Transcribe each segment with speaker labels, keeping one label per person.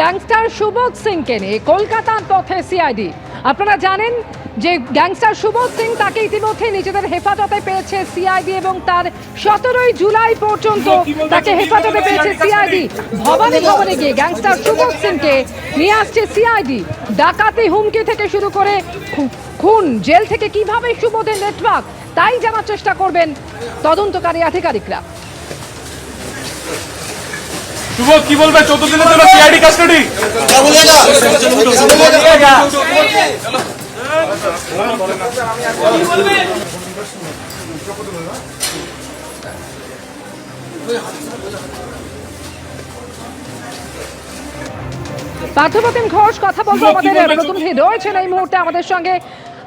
Speaker 1: Gangster Subodh সিংকে নিয়ে কলকাতার পথে সিআইডি আপনারা জানেন যে গ্যাংস্টার সুবোধ সিং তাকে ইতিমধ্যে নিজেদের হেফাজতে পেয়েছে সিআইডি এবং তার সতেরোই জুলাই পর্যন্ত তাকে হেফাজতে পেয়েছে সিআইডি ভবানী ভবনে গিয়ে গ্যাংস্টার সুবোধ সিংকে নিয়ে আসছে সিআইডি ডাকাতি হুমকি থেকে শুরু করে খুন জেল থেকে কীভাবে সুবোধের নেটওয়ার্ক তাই জানার চেষ্টা করবেন তদন্তকারী আধিকারিকরা।
Speaker 2: শুভ কি বলবে? চোদ্দ দিনের জন্য সিআইডি কাস্টডি
Speaker 1: পার্থপ্রতিম ঘোষ কথা বলব? আমাদের প্রতিনিধি রয়েছেন এই মুহূর্তে আমাদের সঙ্গে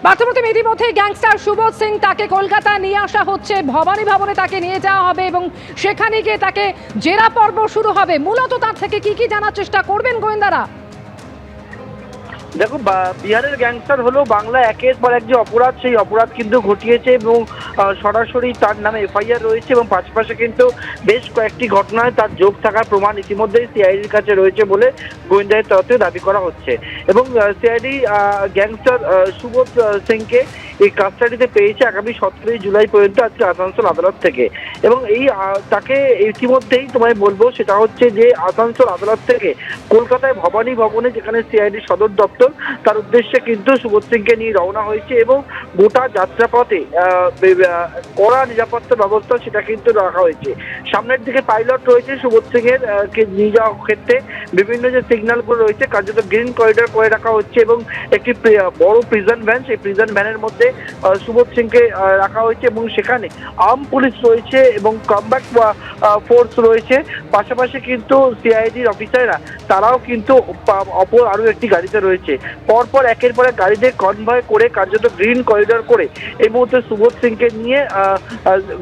Speaker 1: পার্থপ্রতিম ইতিমধ্যে গ্যাংস্টার সুবোধ সিং তাকে কলকাতা নিয়ে আসা হচ্ছে। ভবানী ভবনে তাকে নিয়ে যাওয়া হবে এবং সেখানে গিয়ে তাকে জেরা পর্ব শুরু হবে। মূলত তার থেকে কি কি জানার চেষ্টা করবেন গোয়েন্দারা?
Speaker 3: দেখো বিহারের গ্যাংস্টার হলো বাংলা একের পর এক যে অপরাধ, সেই অপরাধ কিন্তু ঘটিয়েছে এবং সরাসরি তার নামে এফআইআর রয়েছে এবং পাশাপাশি কিন্তু বেশ কয়েকটি ঘটনায় তার যোগ থাকার প্রমাণ ইতিমধ্যেই সিআইডির কাছে রয়েছে বলে গোয়েন্দাদের তরফে দাবি করা হচ্ছে। এবং সিআইডি গ্যাংস্টার সুবোধ সিংকে এই কাস্টাডিতে পেয়েছে আগামী সতেরোই জুলাই পর্যন্ত আজকে আসানসোল আদালত থেকে। এবং এই তাকে ইতিমধ্যেই তোমায় বলব, সেটা হচ্ছে যে আসানসোল আদালত থেকে কলকাতায় ভবানী ভবনে যেখানে সিআইডি সদর দপ্তর তার উদ্দেশ্যে কিন্তু সুবোধ সিংকে নিয়ে রওনা হয়েছে এবং গোটা যাত্রাপথে কড়া নিরাপত্তা ব্যবস্থা সেটা কিন্তু রাখা হয়েছে। সামনের দিকে পাইলট রয়েছে সুবোধ সিং এর নিয়ে যাওয়ার ক্ষেত্রে। বিভিন্ন যে সিগন্যালগুলো রয়েছে, কার্যত গ্রিন করিডর করে রাখা হচ্ছে এবং একটি বড় প্রিজন ভ্যান সেই প্রিজন ভ্যানের মধ্যে সুবোধ সিংকে রাখা হয়েছে এবং সেখানে আর্ম পুলিশ রয়েছে এবং কমব্যাক ফোর্স রয়েছে। পাশাপাশি কিন্তু সিআইডির অফিসাররা তারাও কিন্তু অপর আরও একটি গাড়িতে রয়েছে। পরপর একের পর এক গাড়িতে কনভয় করে কার্যত গ্রিন করিডর করে এই মুহূর্তে সুবোধ সিংকে নিয়ে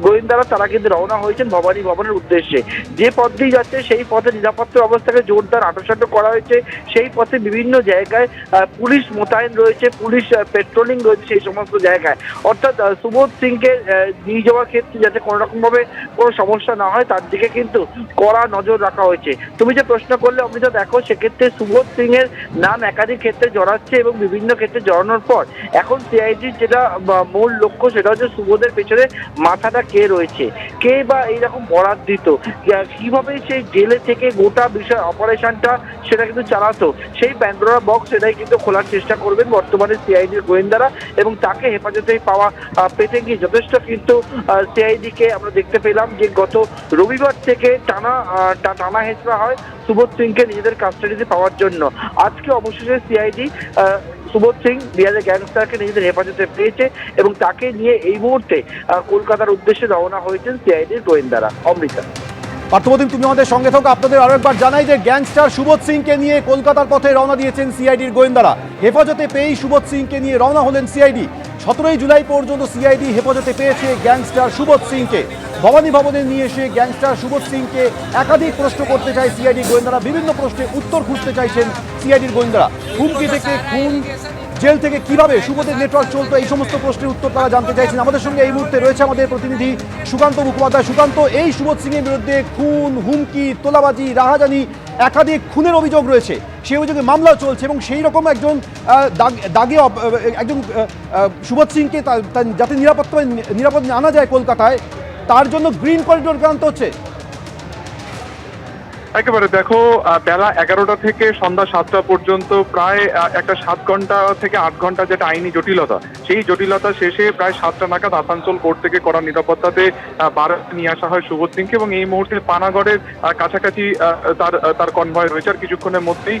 Speaker 3: গোয়েন্দারা তারা কিন্তু রওনা হয়েছেন ভবানী ভবনের উদ্দেশ্যে। যে পথ দিয়ে যাচ্ছে, সেই পথে নিরাপত্তা ব্যবস্থাকে জোরদার আটোসাটো করা হয়েছে। সেই পথে বিভিন্ন জায়গায় পুলিশ মোতায়েন রয়েছে, পুলিশ পেট্রোলিং রয়েছে সেই সমস্ত জায়গায়। অর্থাৎ সুবোধ সিংকে নিয়ে যাওয়ার ক্ষেত্রে যাতে কোনো রকম ভাবে কোনো সমস্যা না হয়, তার দিকে কিন্তু কড়া নজর রাখা হয়েছে। তুমি যে প্রশ্ন করলে, অমৃতা, দেখো, সেক্ষেত্রে সুবোধ সিং এর নাম একাধিক ক্ষেত্রে জড়াচ্ছে এবং বিভিন্ন ক্ষেত্রে জড়ানোর পর এখন সিআইডির যেটা মূল লক্ষ্য, সেটা হচ্ছে সুবোধের পেছনে মাথাটা কে রয়েছে? কে বা এইরকম বরাদ দিত কীভাবে সেই জেলে থেকে গোটা বিষয় অপারেশনটা সেটা কিন্তু চালাতো। সেই প্যান্ডোরা বক্স সেটাই কিন্তু খোলার চেষ্টা করবেন বর্তমানে সিআইডির গোয়েন্দারা এবং তাকে হেফাজতে পাওয়া পেতে গিয়ে যথেষ্ট কিন্তু সিআইডিকে আমরা দেখতে পেলাম যে গত রবিবার থেকে টানা টানা হেঁচড়া হয় সুবোধ সিংকে নিজেদের কাস্টাডিতে পাওয়ার জন্য। আজকে অবশেষে সিআইডি সুবোধ সিং বিহারের গ্যাংস্টারকে নিজেদের হেফাজতে পেয়েছে এবং তাকে নিয়ে এই মুহূর্তে কলকাতার উদ্দেশ্যে রওনা হয়েছেন সিআইডির গোয়েন্দারা, অমৃতা।
Speaker 4: পার্থপ্রতিম তুমি আমাদের সঙ্গে থাকো। আপনাদের আরও একবার জানাই যে গ্যাংস্টার সুবোধ সিংকে নিয়ে কলকাতার পথে রওনা দিয়েছেন সিআইডির গোয়েন্দারা। হেফাজতে পেয়েই সুবোধ সিংকে নিয়ে রওনা হলেন সিআইডি। সতেরোই জুলাই পর্যন্ত সিআইডি হেফাজতে পেয়েছে গ্যাংস্টার সুবোধ সিংকে। ভবানী ভবনে নিয়ে এসে গ্যাংস্টার সুবোধ সিংকে একাধিক প্রশ্ন করতে চায় সিআইডি গোয়েন্দারা। বিভিন্ন প্রশ্নের উত্তর খুঁজতে চাইছেন সিআইডির গোয়েন্দারা। হুমকি থেকে খুন জেল থেকে কীভাবে সুবোধের নেটওয়ার্ক চলতো, এই সমস্ত প্রশ্নের উত্তর তারা জানতে চাইছেন। আমাদের সঙ্গে এই মুহূর্তে রয়েছে আমাদের প্রতিনিধি সুকান্ত মুখোপাধ্যায়। সুকান্ত, এই সুবোধ সিং এর বিরুদ্ধে খুন, হুমকি, তোলাবাজি, রাহাজানি একাধিক খুনের অভিযোগ রয়েছে। সেই অভিযোগে মামলা চলছে এবং সেই রকম একজন দাগ- একজন সুবোধ সিংকে যাতে নিরাপত্তা, নিরাপদ আনা যায় কলকাতায়, তার জন্য গ্রিন করিডোর ক্রান্ত হচ্ছে।
Speaker 2: একেবারে দেখো বেলা এগারোটা থেকে সন্ধ্যা সাতটা পর্যন্ত প্রায় একটা সাত ঘণ্টা থেকে আট ঘণ্টা যেটা আইনি জটিলতা, সেই জটিলতা শেষে প্রায় সাতটা নাগাদ আসানসোল কোর্ট থেকে করা নিরাপত্তাতে ভারত নিয়ে আসা হয় সুবোধ সিংকে এবং এই মুহূর্তে পানাগড়ের কাছাকাছি তার তার কনভয় রয়েছে আর কিছুক্ষণের মধ্যেই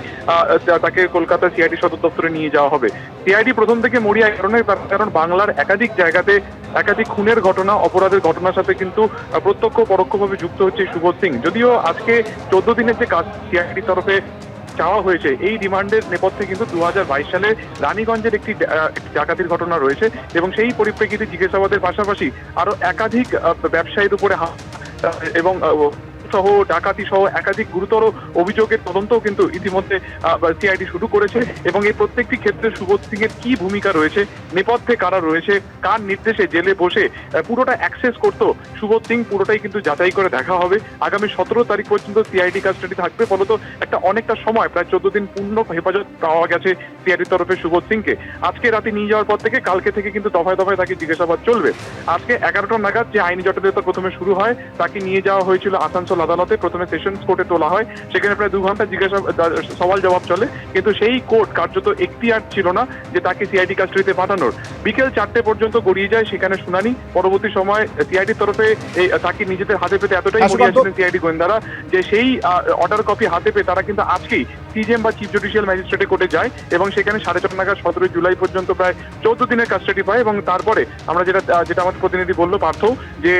Speaker 2: তাকে কলকাতা সিআইডি সদর দপ্তরে নিয়ে যাওয়া হবে। সিআইডি প্রথম থেকে মরিয়া কারণে কারণ বাংলার একাধিক জায়গাতে একাধিক খুনের ঘটনা, অপরাধের ঘটনার সাথে কিন্তু প্রত্যক্ষ পরোক্ষভাবে যুক্ত হচ্ছে সুবোধ সিং। যদিও আজকে চোদ্দ দিনের যে কাজ সিআইডির তরফে চাওয়া হয়েছে, এই রিমান্ডের নেপথ্যে কিন্তু দু হাজার বাইশ সালে রানীগঞ্জের একটি ডাকাতির ঘটনা রয়েছে এবং সেই পরিপ্রেক্ষিতে জিজ্ঞাসাবাদের পাশাপাশি আরও একাধিক ব্যবসায়ীর উপরে এবং সহ ডাকাতি সহ একাধিক গুরুতর অভিযোগের তদন্তও কিন্তু ইতিমধ্যে সিআইডি শুরু করেছে এবং এই প্রত্যেকটি ক্ষেত্রে সুবোধ সিং এর কি ভূমিকা রয়েছে, নেপথ্যে কারা রয়েছে, কার নির্দেশে জেলে বসে পুরোটা অ্যাক্সেস করতো সুবোধ সিং পুরোটাই কিন্তু যাচাই করে দেখা হবে। আগামী সতেরো তারিখ পর্যন্ত সিআইডি কাস্টাডি থাকবে, ফলত একটা অনেকটা সময়, প্রায় চোদ্দ দিন পূর্ণ হেফাজত পাওয়া গেছে সিআইডির তরফে সুবোধ সিংকে। আজকে রাতে নিয়ে যাওয়ার পর থেকে কালকে থেকে কিন্তু দফায় দফায় তাকে জিজ্ঞাসাবাদ চলবে। আজকে এগারোটা নাগাদ যে আইনি জটিলতা প্রথমে শুরু হয়, তাকে নিয়ে যাওয়া হয়েছিল আসানসোল আদালতে প্রথমে সেশনস কোর্টে তোলা হয়। সেখানে প্রায় দু ঘণ্টা জিজ্ঞাসা সওয়াল জবাব চলে। কিন্তু সেই কোর্ট কার্যত এখতিয়ার ছিল না যে তাকে সিআইডি কাস্টডিতে পাঠানোর। বিকেল চারটে পর্যন্ত গড়িয়ে যায় সেখানে শুনানি। পরবর্তী সময় সিআইডির তরফে তাকে নিজেদের হাতে পেতে এতটাই সিআইডি গোয়েন্দারা যে সেই অর্ডার কপি হাতে পেয়ে তারা কিন্তু আজকেই সিজিএম বা চিফ জুডিশিয়াল ম্যাজিস্ট্রেটে কোর্টে যায় এবং সেখানে সাড়ে চার নাগাদ সতেরোই জুলাই পর্যন্ত প্রায় চৌদ্দ দিনের কাস্টাডি পায় এবং তারপরে আমরা যেটা আহ, যেটা আমাদের প্রতিনিধি বললো পার্থ যে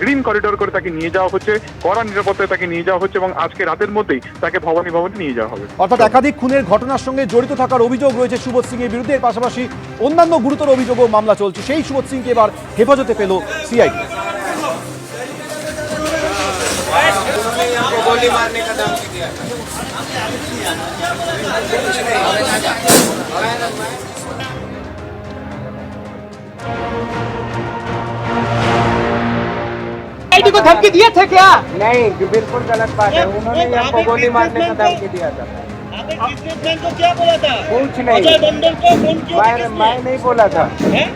Speaker 2: গ্রিন করিডোর করে তাকে নিয়ে যাওয়া হচ্ছে কড়া নিরাপত্তায় তাকে নিয়ে যাওয়া হচ্ছে এবং আজকে রাতের মধ্যেই তাকে ভবানী ভবনে নিয়ে যাওয়া হবে
Speaker 4: অর্থাৎ একাধিক খুনের ঘটনার সঙ্গে জড়িত থাকার অভিযোগ রয়েছে সুবোধ সিং এর বিরুদ্ধে এর পাশাপাশি অন্যান্য গুরুতর অভিযোগও মামলা চলছে সেই সুবোধ সিংকে এবার হেফাজতে পেল সিআইডি
Speaker 5: गोली मारने का धमकी दिया था
Speaker 6: आईडी को धमकी दिए थे क्या?
Speaker 5: नहीं बिल्कुल गलत बात है। उन्होंने हमको गोली मारने का धमकी दिया था।
Speaker 6: बिजनेसमैन को क्या बोला था?
Speaker 5: कुछ नहीं।
Speaker 6: मंडल को फ़ोन किया
Speaker 5: मैं मैं नहीं बोला था।
Speaker 6: हैं?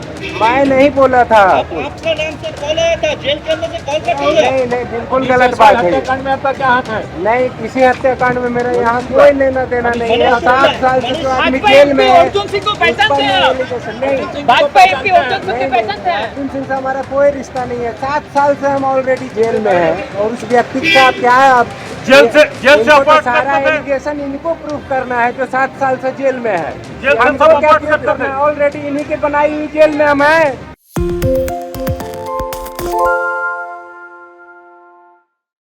Speaker 5: मैं नहीं बोला था।
Speaker 6: आप, आपका नाम से कॉल आया था जेल के अंदर से कॉल कर
Speaker 5: नहीं नहीं नहीं बिल्कुल गलत बात है।
Speaker 6: में आपका क्या हाथ है?
Speaker 5: नहीं किसी हत्याकांड में मेरा यहाँ कोई लेना देना नहीं है। सात साल से जो आदमी जेल में है।
Speaker 6: अर्जुन सिंह को पहचानते हैं
Speaker 5: मेरा
Speaker 6: आप?
Speaker 5: allegation नहीं
Speaker 6: भाजपा एमपी अर्जुन सिंह को पहचानते हैं।
Speaker 5: अर्जुन सिंह से हमारा कोई रिश्ता नहीं है। सात साल से हम ऑलरेडी जेल में है। और उस व्यक्ति का क्या है आप
Speaker 7: जेल से जेल से
Speaker 5: अपार्टमेंट तो सारा एलिगेशन इनको प्रूफ करना है जो सात साल से जेल में है।
Speaker 7: जेल
Speaker 5: हम
Speaker 7: सब
Speaker 5: तो
Speaker 7: अपार्टमेंट
Speaker 5: करना है? ऑलरेडी इन्हीं के बनाई हुई जेल में हम हैं।